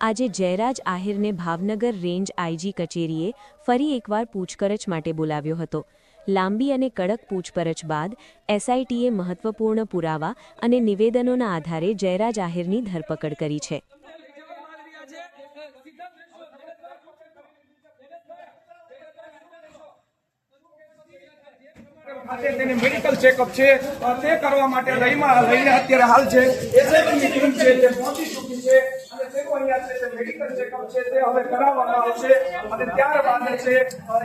આજે જયરાજ આહિરને Bhavnagar range IG કચેરીએ ફરી એકવાર પૂછપરછ માટે બોલાવ્યો હતો. લાંબી અને કડક પૂછપરછ બાદ એસઆઈટીએ મહત્વપૂર્ણ પુરાવા અને નિવેદનોના આધારે જયરાજ આહિરની ધરપકડ કરી છે. તે કરવા માટે લઈને અત્યારે હાલ છે. એસઆઈટીની ટીમ છે, તે પહોંચી ચૂકી છે. તેનું અહીંયા છે તે મેડિકલ ચેકઅપ છે, તે હવે કરાવવામાં આવશે. અને ત્યારબાદ છે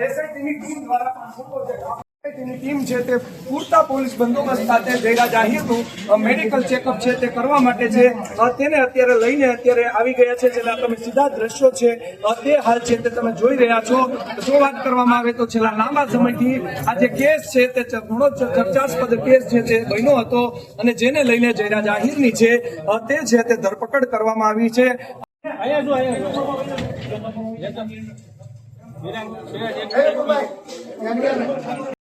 એસઆઈટીની ટીમ દ્વારા પણ મોટો જે SIT ટીમ છે તે પૂરતા પોલીસ બંદોબસ્ત સાથે જયરા જાહીરનું મેડિકલ ચેકઅપ છે તે કરવા માટે છે તેને અત્યારે લઈને અત્યારે આવી ગયા છે જેના તમે સીધા દ્રશ્યો છે તે હાલ છે તે તમે જોઈ રહ્યા છો જો વાત કરવામાં આવે તો છેલ્લા લાંબા સમયથી આ જે કેસ છે તે ઘણો જ ચર્ચાસ્પદ કેસ છે તે બન્યો હતો અને જેને લઈને જયરા જાહીરની છે તે છે તે ધરપકડ કરવામાં આવી છે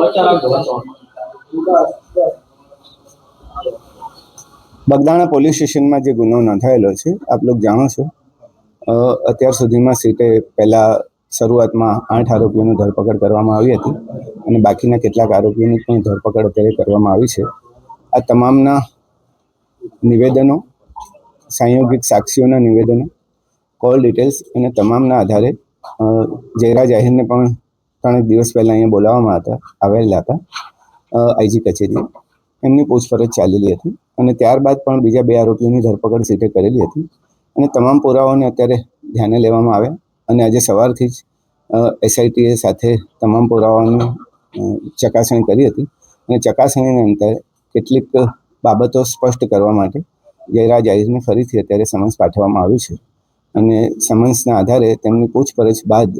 વચ્ચે બગદાણા પોલીસ સ્ટેશનમાં જે ગુનો નોંધાયેલો છે, આપ લોકો જાણો છો. અત્યાર સુધીમાં સીટે પહેલા શરૂઆતમાં આઠ આરોપીઓની ધરપકડ કરવામાં આવી હતી અને બાકીના કેટલાક આરોપીઓની પણ ધરપકડ અત્યારે કરવામાં આવી છે. આ તમામના નિવેદનો, સંયોગિક સાક્ષીઓના નિવેદનો કોલ ડિટેલ્સ અને તમામના આધારે જયરા જાહેરને પણ ત્રણેક દિવસ પહેલાં અહીંયા બોલાવવામાં હતા, આવેલા હતા આઈજી કચેરી એમની પૂછપરછ ચાલેલી હતી અને ત્યારબાદ પણ બીજા બે આરોપીઓની ધરપકડ સીટે કરેલી હતી. અને તમામ પુરાવાઓને અત્યારે ધ્યાને લેવામાં આવ્યા અને આજે સવારથી જ એસઆઈટીએ સાથે તમામ પુરાવાઓની ચકાસણી કરી હતી. અને ચકાસણીને અંતરે કેટલીક બાબતો સ્પષ્ટ કરવા માટે જયરાજ આહિરને ફરીથી અત્યારે સમન્સ પાઠવવામાં આવ્યું છે. અને સમન્સના આધારે તેમની પૂછપરછ બાદ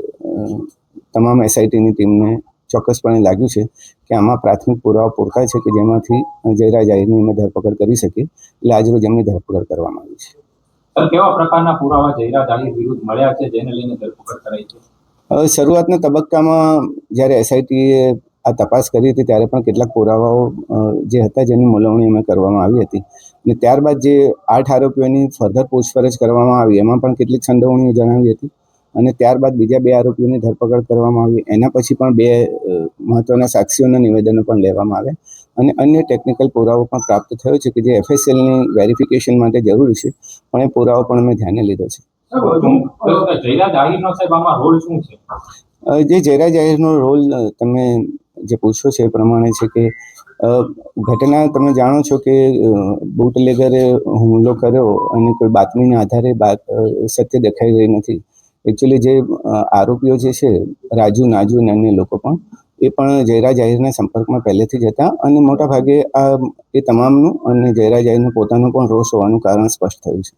તમામ એસઆઈટીની ટીમને ચોક્કસપણે લાગ્યું છે કે આમાં પ્રાથમિક પુરાવા પૂરતા છે કે જેમાંથી જયરાજ આહિરની અમે ધરપકડ કરી શકીએ. એટલે આજરોજ એમની ધરપકડ કરવામાં આવી છે. કેવા પ્રકારના પુરાવા જયરાજ આહિર વિરુદ્ધ મળ્યા છે જેને લઈને ધરપકડ કરાઈ છે? શરૂઆતના તબક્કામાં જ્યારે એસઆઈટીએ આ તપાસ કરી હતી ત્યારે પણ કેટલાક પુરાવાઓ જે હતા જેની મૂલવણી અમે કરવામાં આવી હતી. અને ત્યારબાદ જે આઠ આરોપીઓની ફર્ધર પૂછપરછ કરવામાં આવી એમાં પણ કેટલીક સંડોવણીઓ જણાવી હતી. અને ત્યારબાદ બીજા બે આરોપીઓની ધરપકડ કરવામાં આવી. એના પછી પણ બે મહત્વના સાક્ષીઓના નિવેદનો પણ લેવામાં આવ્યા. અને અન્ય ટેકનિકલ પુરાવો પણ પ્રાપ્ત થયો છે કે જે એફએસએલની વેરિફિકેશન માટે જરૂરી છે પણ એ પુરાવો પણ અમે ધ્યાને લીધો છે. જે જયરા જાહેરનો રોલ તમે જે પૂછો છે એ પ્રમાણે છે કે ઘટના તમે જાણો છો કે બુટલેગરે હુમલો કર્યો અને કોઈ બાતમીના આધારે બાત સત્ય દેખાઈ રહી નથી. એકચ્યુઅલી જે આરોપીઓ જે છે, રાજુ, નાજુ અને અન્ય લોકો પણ, એ પણ જયરા જાહેરના સંપર્કમાં પહેલેથી જ હતા અને મોટા ભાગે આ, એ તમામનું અને જયરા જાહેરનું પોતાનું પણ રોષ હોવાનું કારણ સ્પષ્ટ થયું છે.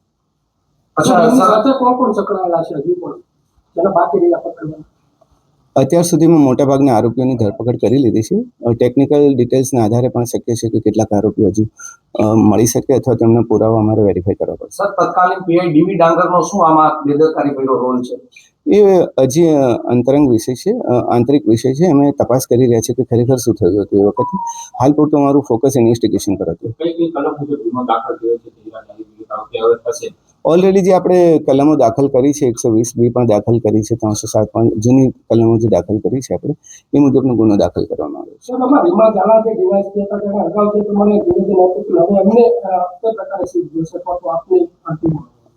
અત્યાર સુધીમાં મોટાભાગના આરોપીઓની ધરપકડ કરી લીધી છે. ટેકનિકલ ડિટેલ્સના આધારે પણ શક્ય છે કે કેટલાક આરોપીઓ હજુ મળી શકે અથવા તેમને પુરાવા અમારે વેરીફાઈ કરવા પડશે. સર તત્કાલીન પીઆઈ ડીવી ડાંગરનો શું આમાં બેદરકારી ભર્યો રોલ છે? એ હજી અંતરંગ વિષય છે. આંતરિક વિષય છે. અમે તપાસ કરી રહ્યા છીએ કે ખરેખર શું થયું હતું એ વખતે. હાલ પૂરતું અમારું ફોકસ ઇન્વેસ્ટિગેશન પર હતું. ઓલરેડી જે આપણે કલમો દાખલ કરી છે એકસો વીસ બી પણ દાખલ કરી છે ત્રણસો સાત પણ જૂની કલમો જે દાખલ કરી છે આપણે એ મુજબનો ગુનો દાખલ કરવામાં આવ્યો છે.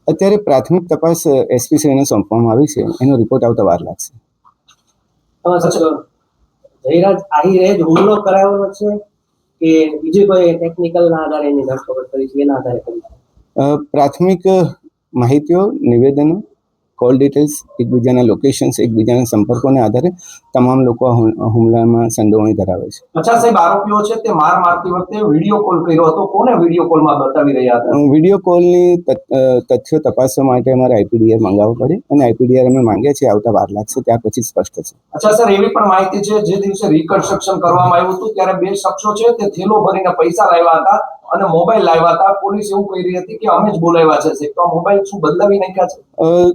અત્યારે પ્રાથમિક તપાસ એસપી શ્રીને સોંપવામાં આવી છે એનો રિપોર્ટ આવતા વાર લાગશે. જયરાજ આહિરે જ હુમલો કરાવેલો છે કે બીજી કોઈ ટેકનિકલ ના આધારે એની ધરપકડ કરી છે એના આધારે કરી છે? પ્રાથમિક માહિતીઓ નિવેદનો કોલ ડિટેલ્સ એકબીજાના લોકેશન્સ એકબીજાના સંપર્કોને આધારે તમામ લોકો હુમલામાં સંડોવણી ધરાવે છે. અચ્છા સાહેબ આરોપીઓ છે તે માર મારતી વખતે વીડિયો કોલ કર્યો હતો. કોને વીડિયો કોલમાં બતાવી રહ્યા હતા? વીડિયો કોલની તથ- તથ્યો તપાસવા માટે અમારે આઈપીડીઆર મંગાવવું પડે અને આઈપીડીઆર અમે માંગ્યા છે આવતા વાર લાગશે ત્યાર પછી સ્પષ્ટ છે. અચ્છા સર એવી પણ માહિતી છે જે દિવસે રિકન્સ્ટ્રક્શન કરવામાં આવ્યું હતું ત્યારે બે શખ્સો છે તે થેલો ભરીને પૈસા લાવ્યા હતા અને મોબાઈલ લાવ્યા હતા. પોલીસ એવું કહી રહી હતી કે અમે જ બોલાવ્યા છે તો મોબાઈલ શું બદલાવી નાખ્યા છે?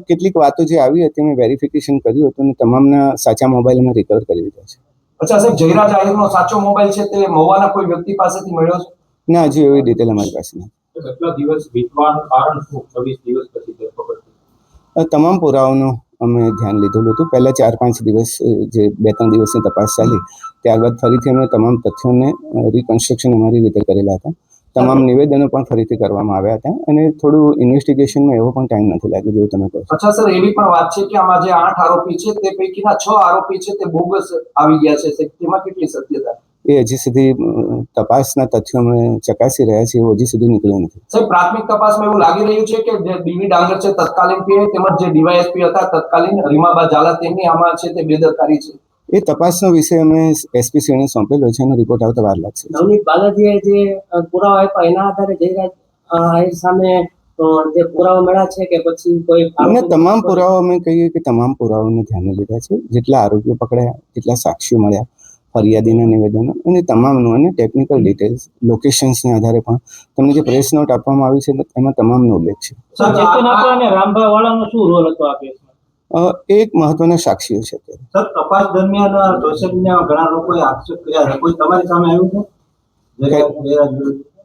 કેટલીક વાતો જે આવી હતી મેં વેરિફિકેશન કર્યું હતું અને તમામના સાચા મોબાઈલ અમે રિકવર કરી લીધા છે. અચ્છા સાહેબ જયરાજ આહિરનો સાચો મોબાઈલ છે તે મહુવાના કોઈ વ્યક્તિ પાસેથી મળ્યો છે? ના હજી એવી ડિટેલ અમારી પાસે નથી. કેટલા દિવસ વીતવાનું કારણ શું? છવ્વીસ દિવસ પછી ધરપકડ તમામ પુરાવાનો અમે ધ્યાન લીધેલું હતું. પહેલા ચાર પાંચ દિવસ જે બે ત્રણ દિવસની તપાસ ચાલી ત્યારબાદ ફરીથી અમે તમામ તથ્યોને રિકન્સ્ટ્રક્શન અમારી રીતે કરેલા હતા. તમામ નિવેદનો પણ ફરીથી કરવામાં આવ્યા હતા અને થોડું ઇન્વેસ્ટિગેશનમાં એવો પણ ટાઈમ નથી લાગ્યો જેવું તમે કહો અચ્છા સર એવી પણ વાત છે કે આમાં જે આઠ આરોપી છે તે પૈકીના છ આરોપી છે તે બોગસ આવી ગયા છે તેમાં કેટલી સત્યતા? એ હજી સુધી તપાસના તથ્યો અમે ચકાસી રહ્યા છીએ હજી સુધી નીકળ્યું નથી. સાહેબ પ્રાથમિક તપાસમાં એવું લાગી રહ્યું છે કે જે ડીવી ડાંગર છે તત્કાલીન પીએ તેમજ જે ડીવાયએસપી હતા તત્કાલીન રીમાબા ઝાલા તેમની આમાં છે તે બેદરકારી છે. એ તપાસનો વિષય અમે એસપીસીને સોંપેલો છે એનો રિપોર્ટ આવતા વાર લાગશે. નવનીત બાલાજીએ જે પુરાવા આપ્યા એના આધારે જયરાજ આહિર સામે જે પુરાવા મળ્યા છે કે પછી કોઈ અને તમામ પુરાવા અમે કહીએ કે તમામ પુરાવાને ધ્યાને લીધા છે. જેટલા આરોપીઓ પકડાયા જેટલા સાક્ષીઓ મળ્યા ફરિયાદીના નિવેદનો અને તમામનું અને ટેકનિકલ ડિટેલ્સ લોકેશન્સને આધારે પણ તમને જે પ્રેસ નોટ આપવામાં આવી છે એમાં તમામનો ઉલ્લેખ છે. સર ચેતન આપા અને રામભાઈ વાળાનો શું રોલ હતો આ એ એક મહત્વના સાક્ષીઓ છે સર તપાસ દરમિયાન સોશિયલ મીડિયામાં ઘણા લોકોએ આક્ષેપ કર્યા છે. કોઈ તમારી સામે આવ્યું છે?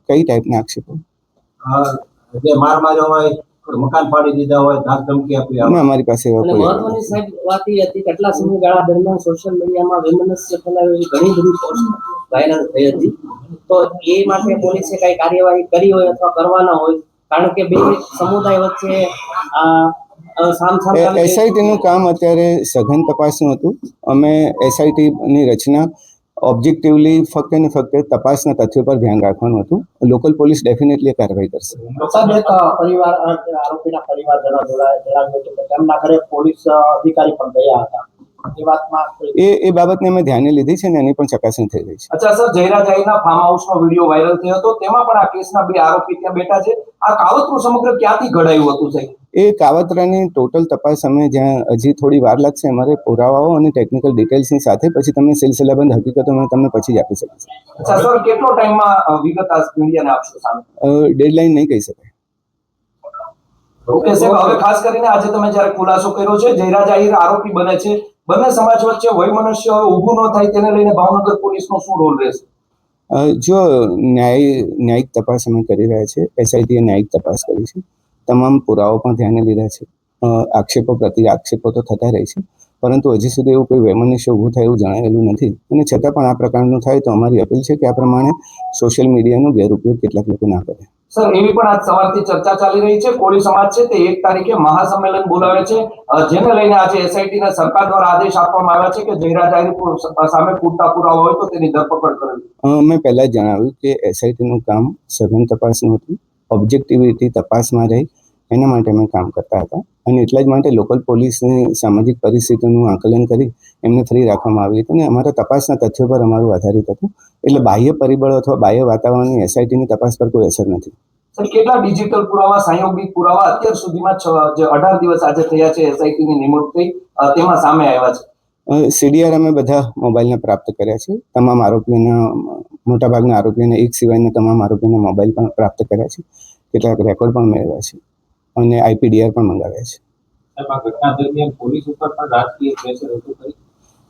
કઈ? ટાઈપના આક્ષેપો? જે માર માર્યો હોય મકાન પાડી દીધા હોય ધાક ધમકી આપી અમારી પાસે એવા અને કોઈ મહત્વની સાહેબ વાત એ હતી કેટલા સમયગાળા દરમિયાન સોશિયલ મીડિયામાં વૈમનસ્ય ફેલાવે ઘણી બધી પોસ્ટ વાયરલ થઈ હતી. તો એ માટે પોલીસે કઈ કાર્યવાહી કરી હોય અથવા કરવાના હોય કારણ કે બે સમુદાય વચ્ચે આ આ કામ એસઆઈટી નું કામ અત્યારે સઘન તપાસનું હતું. અમે એસઆઈટી ની રચના ઓબ્જેક્ટિવલી ફક્ત ને ફક્ત તપાસના તથ્યો પર ધ્યાન રાખવાનું હતું. લોકલ પોલીસ ડેફિનેટલી કાર્યવાહી કરશે. પરિવાર આરોપીના પરિવારજનો જણાવ્યું હતું કે તેમના ઘરે પોલીસ અધિકારી પણ ગયા હતા. એ એ બાબતને અમે ધ્યાને લીધી છે ને એની પણ ચકાસણી થઈ રહી છે. અચ્છા સર જયરાજ આહિરના ફાર્મ હાઉસનો વીડિયો વાયરલ થયો હતો. તેમાં પણ આ કેસના બે આરોપી ત્યાં બેઠા છે. આ કાવતરું સમગ્ર ક્યાંથી ઘડાયું હતું સાહેબ? એ કાવતરાની ટોટલ તપાસ અમે જ્યાં હજી થોડી વાર લાગશે અમારે પુરાવાઓ અને ટેકનિકલ ડિટેલ્સની સાથે પછી તમને સિલસિલાબંધ હકીકતો અમે તમને પછી જ આપી શકીશ અચ્છા સર કેટલો ટાઈમમાં વિગત મીડિયાને આપશો સામે? ડેડલાઇન નહીં કહી શકાય. ઓકે સાહેબ હવે ખાસ કરીને આજે તમે જ્યારે ખુલાસો કર્યો છે જયરાજ આહિર આરોપી બને છે. બંને સમાજ વચ્ચે વયમનસ્ય હવે ઊભું ન થાય તેને લઈને ભાવનગર પોલીસનો શું રોલ રહેશે? જો ન્યાય, ન્યાયિક તપાસ અમે કરી રહ્યા છે એસઆઈટીએ ન્યાયિક તપાસ કરી છે. તમામ પુરાવો પણ ધ્યાને લીધા છે. આક્ષેપો, પ્રતિ આક્ષેપો તો થતા રહે છે. પરંતુ હજી સુધી એવું કોઈ વૈમનસ્ય ઊભું થાય એવું જણાયેલું નથી. અને છતાં પણ આ પ્રકારનું થાય તો અમારી અપીલ છે કે આ પ્રમાણે સોશિયલ મીડિયાનો ગેરઉપયોગ કેટલાક લોકો ના કરે. સર, એવી પણ આજ સવારથી ચર્ચા ચાલી રહી છે. કોળી સમાજ છે તે એક તારીખે મહાસંમેલન બોલાવે છે. જેને લઈને આજે એસઆઈટી ના સરકાર દ્વારા આદેશ આપવામાં આવ્યા છે કે જયરાજ આહિર સામે પૂરતા પુરાવા હોય તો તેની ધરપકડ કરવી મેં પહેલા જણાવ્યું કે એસઆઈટીનું કામ સઘન તપાસનું હતું. ઓબ્જેક્ટિવિટી તપાસમાં રહી. એના માટે અમે કામ કરતા હતા. અને એટલા જ માટે લોકલ પોલીસની સામાજિક પરિસ્થિતિનું આકલન કરી એમને ફ્રી રાખવામાં આવી હતી. અને અમારા તપાસના તથ્યો પર અમારું આધારિત હતું. એટલે બાહ્ય પરિબળો અથવા બાહ્ય વાતાવરણની એસઆઈટીની તપાસ પર કોઈ અસર નથી. સર કેટલા ડિજિટલ પુરાવા સંયોગિક પુરાવા અત્યાર સુધીમાં જે અઢાર દિવસ આજે થયા છે એસઆઈટીની નિમણૂક થઈ તેમાં સામે આવ્યા છે? સીડીઆર અમે બધા મોબાઈલને પ્રાપ્ત કર્યા છે. તમામ આરોપીઓના મોટાભાગના આરોપીઓને એક સિવાયના તમામ આરોપીઓના મોબાઈલ પણ પ્રાપ્ત કર્યા છે. કેટલાક રેકોર્ડ પણ મેળવ્યા છે. અને આઈપીડીઆર પણ મંગાવ્યા છે?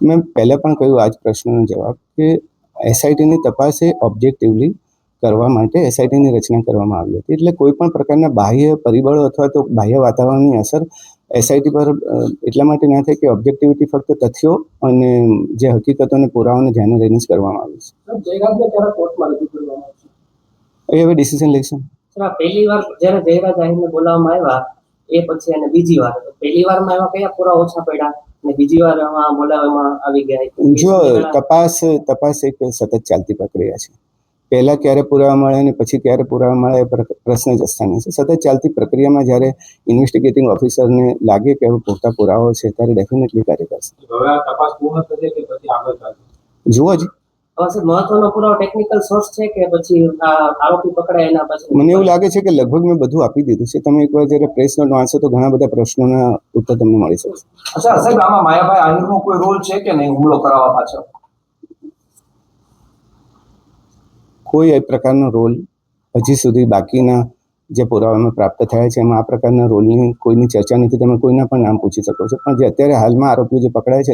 મેં પહેલાં પણ કહ્યું આ જ પ્રશ્નનો જવાબ કે એસઆઈટીની તપાસ એ ઓબ્જેક્ટિવલી કરવા માટે એસઆઈટીની રચના કરવામાં આવી હતી. એટલે કોઈ પણ પ્રકારના બાહ્ય પરિબળો અથવા તો બાહ્ય વાતાવરણની અસર એસઆઈટી પર એટલા માટે ના થાય કે ઓબ્જેક્ટિવિટી ફક્ત તથ્યો અને જે હકીકતો અને પુરાવાને ધ્યાને લઈને જ કરવામાં આવી છે. એ હવે ડિસિઝન આ પહેલી વાર જ્યારે જયરાજ આહિરને બોલાવવામાં આવ્યા એ પછી અને બીજી વાર. પહેલી વારમાં એવા કયા પૂરા ઓછા પડ્યા અને બીજી વાર એમાં બોલાવવામાં આવી ગયા? જો તપાસ તપાસ એક સતત ચાલતી પ્રક્રિયા છે. પહેલા ક્યારે પુરાવા મળે અને પછી ક્યારે પુરાવા મળે એ પ્રશ્ન જ સ્થાને છે. સતત ચાલતી પ્રક્રિયામાં જ્યારે ઇન્વેસ્ટિગેટિંગ ઓફિસરને લાગે કે હવે પૂરતા પુરાવો છે ત્યારે ડેફિનેટલી કાર્ય કરશે. હવે આ તપાસ પૂર્ણ થશે કે પછી આગળ ચાલશે? જુઓ જ. મહત્વનો પુરાવો ટેકનિકલ સોર્સ છે કે પછી આરોપી પકડાય એના પછી મને એવું લાગે છે કે લગભગ મેં બધું આપી દીધું છે. તમે એકવાર જ્યારે પ્રેસ નોટ વાંચશો તો ઘણા બધા પ્રશ્નોના ઉત્તર તમને મળી શકશે અચ્છા સાહેબ આમાં માયાભાઈ આહિરનો કોઈ રોલ છે કે નહીં હુમલો કરાવવા પાછળ? કોઈ એ પ્રકારનો રોલ હજી સુધી બાકીના જે પુરાવામાં પ્રાપ્ત થયા છે એમાં આ પ્રકારના રોલની કોઈની ચર્ચા નથી. તમે કોઈના પણ નામ પૂછી શકો છો. પણ જે અત્યારે હાલમાં આરોપીઓ જે પકડાય છે